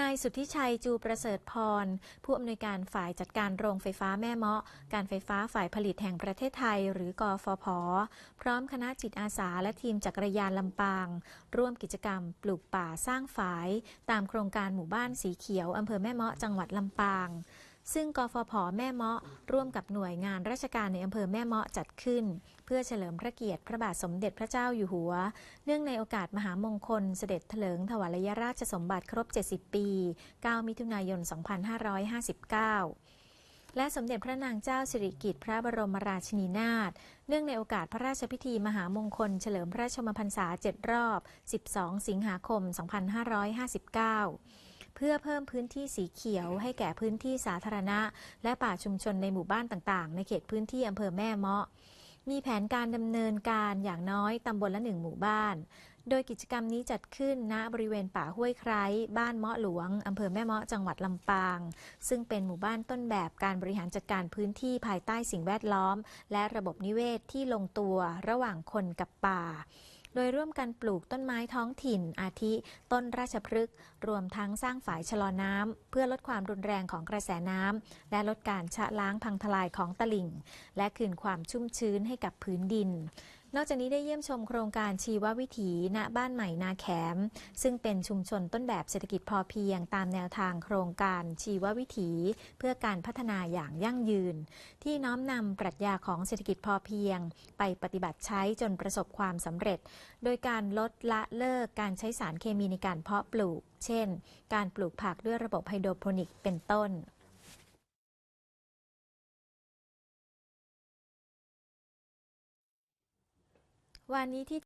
นายสุทธิชัยจูประเสริฐพร ผู้อำนวยการฝ่ายจัดการโรงไฟฟ้าแม่เมาะ การไฟฟ้าฝ่ายผลิตแห่งประเทศไทย หรือกฟผ พร้อมคณะจิตอาสาและทีมจักรยานลำปาง ร่วมกิจกรรมปลูกป่าสร้างฝาย ตามโครงการหมู่บ้านสีเขียวอำเภอแม่เมาะจังหวัดลำปาง ซึ่งกฟผแม่เมาะร่วมกับหน่วยงานราชการในอำเภอแม่เมาะจัดขึ้น เพื่อเฉลิมพระเกียรติพระบาทสมเด็จพระเจ้าอยู่หัว เนื่องในโอกาสมหามงคลเสด็จเถลิงถวายราชสมบัติครบ 70 ปี 9 มิถุนายน 2559และสมเด็จพระนางเจ้าสิริกิติ์พระบรมราชินีนาถ เนื่องในโอกาสพระราชพิธีมหามงคล เฉลิมพระชมพรรษา 7 รอบ 12 สิงหาคม 2559 เพื่อเพิ่มพื้นที่สีเขียว ให้แก่พื้นที่สาธารณะ และป่าชุมชนในหมู่บ้านต่างๆ ในเขตพื้นที่อำเภอแม่เมาะ มีแผนการดำเนินการอย่างน้อยตำบลละหนึ่งหมู่บ้าน โดยกิจกรรมนี้จัดขึ้นณบริเวณป่าห้วยไคร้ บ้านเมาะหลวงอำเภอแม่เมาะจังหวัดลำปาง ซึ่งเป็นหมู่บ้านต้นแบบการบริหารจัดการพื้นที่ภายใต้สิ่งแวดล้อม และระบบนิเวศที่ลงตัวระหว่างคนกับป่า โดยร่วมกันปลูกต้นไม้ท้องถิ่น อาทิ ต้นราชพฤกษ์รวมทั้งสร้างฝายชะลอน้ำเพื่อลดความรุนแรงของกระแสน้ำและลดการชะล้างพังทลายของตลิ่ง และคืนความชุ่มชื้นให้กับพื้นดิน นอกจากนี้ได้เยี่ยมชมโครงการชีววิถีณบ้านใหม่นาแขม ซึ่งเป็นชุมชนต้นแบบเศรษฐกิจพอเพียง ตามแนวทางโครงการชีววิถี เพื่อการพัฒนาอย่างยั่งยืน ที่น้อมนำปรัชญาของเศรษฐกิจพอเพียง ไปปฏิบัติใช้จนประสบความสำเร็จ โดยการลดละเลิกการใช้สารเคมีในการเพาะปลูก เช่น การปลูกผักด้วยระบบไฮโดรโปนิกเป็นต้น วันนี้ที่